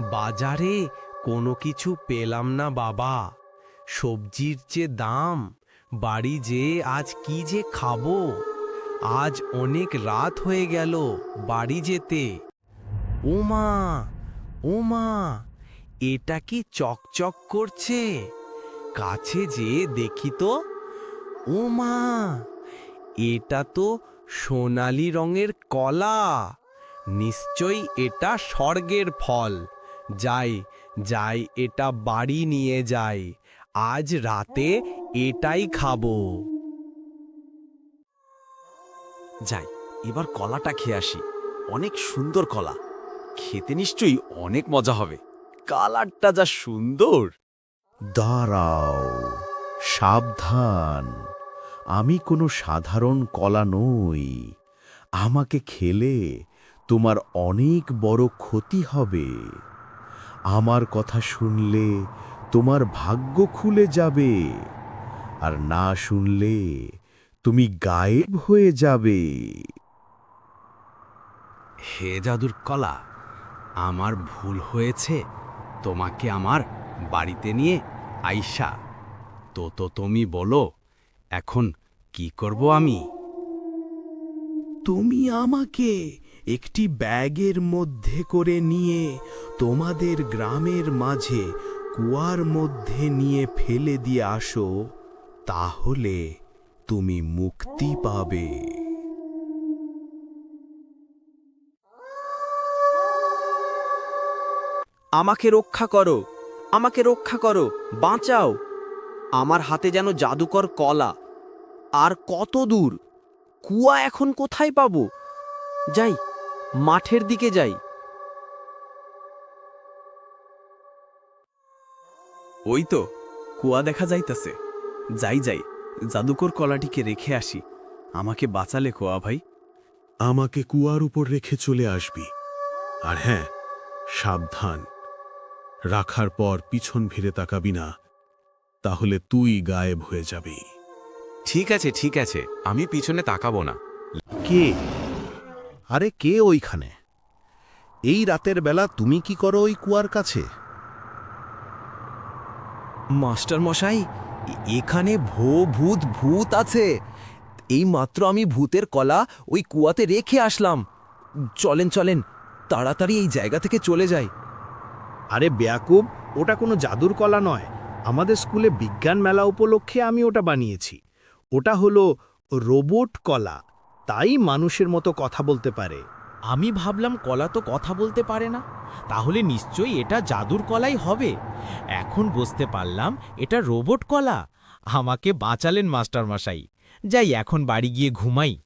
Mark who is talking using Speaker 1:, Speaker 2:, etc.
Speaker 1: বাজারে কোনো কিছু পেলাম না বাবা। সবজির যে দাম, বাড়ি যে আজ কি যে খাব। আজ অনেক রাত হয়ে গেল বাড়ি যেতে। ওমা ওমা এটা কি চকচক করছে? কাছে যে দেখি তো। ওমা এটা তো সোনালি রঙের কলা। নিশ্চয়ই এটা স্বর্গের ফল। যাই যাই, এটা বাড়ি নিয়ে যাই। আজ রাতে এটাই খাব।
Speaker 2: যাই, এবার কলাটা খেয়ে আসি। অনেক সুন্দর কলা। খেতে নিশ্চয়ই অনেক মজা হবে। কালারটা যা সুন্দর!
Speaker 3: দাঁড়াও, সাবধান। আমি কোনো সাধারণ কলা নই। আমাকে খেলে তোমার অনেক বড় ক্ষতি হবে। আমার কথা শুনলে তোমার ভাগ্য খুলে যাবে। আর না শুনলে তুমি গায়েব হয়ে যাবে।
Speaker 2: হে জাদুর কলা আমার ভুল হয়েছে? তোমাকে আমার বাড়িতে নিয়ে আইসা। তো তো তুমি বলো এখন কি করব আমি?
Speaker 4: তুমি আমাকে একটি ব্যাগের মধ্যে করে নিয়ে তোমাদের গ্রামের মাঝে কুয়ার মধ্যে নিয়ে ফেলে দিয়ে আসো, তাহলে তুমি মুক্তি পাবে।
Speaker 5: আমাকে রক্ষা করো, আমাকে রক্ষা করো, বাঁচাও। আমার হাতে যেন জাদুকর কলা। আর কত দূর? কুয়া এখন কোথায় পাবো? যাই মাঠের দিকে যাই।
Speaker 4: ওই তো কুয়া দেখা যাইতাছে। যাই যাই জাদুকর কলাটিকে রেখে আসি। আমাকে বাঁচালে কোয়া ভাই।
Speaker 6: আমাকে কুয়ার উপর রেখে চলে আসবি। আর হ্যাঁ সাবধান। রাখার পর পিছন ফিরে তাকাবি না। তাহলে তুই গায়েব হয়ে যাবি।
Speaker 2: ঠিক আছে ঠিক আছে। আমি পিছনে তাকাবো না।
Speaker 3: কে? আরে কে ওইখানে? এই রাতের বেলা তুমি কি করো ওই কুয়ার কাছে?
Speaker 1: মাস্টার মশাই এখানে ভো ভূত ভূত আছে। এই মাত্র আমি ভূতের কলা ওই কুয়াতে রেখে আসলাম। চলেন চলেন তাড়াতাড়ি এই জায়গা থেকে চলে যাই।
Speaker 4: আরে বেয়াকুব ওটা কোনো জাদুর কলা নয়। আমাদের স্কুলে বিজ্ঞান মেলা উপলক্ষে আমি ওটা বানিয়েছি। ওটা হলো রোবট কলা। তাই মানুষের মতো কথা বলতে পারে।
Speaker 7: আমি ভাবলাম কলা তো কথা বলতে পারে না। তাহলে নিশ্চয়ই এটা জাদুর কলাই হবে। এখন বুঝতে পারলাম এটা রোবট কলা। আমাকে বাঁচালেন মাস্টারমশাই। যাই, এখন বাড়ি গিয়ে ঘুমাই।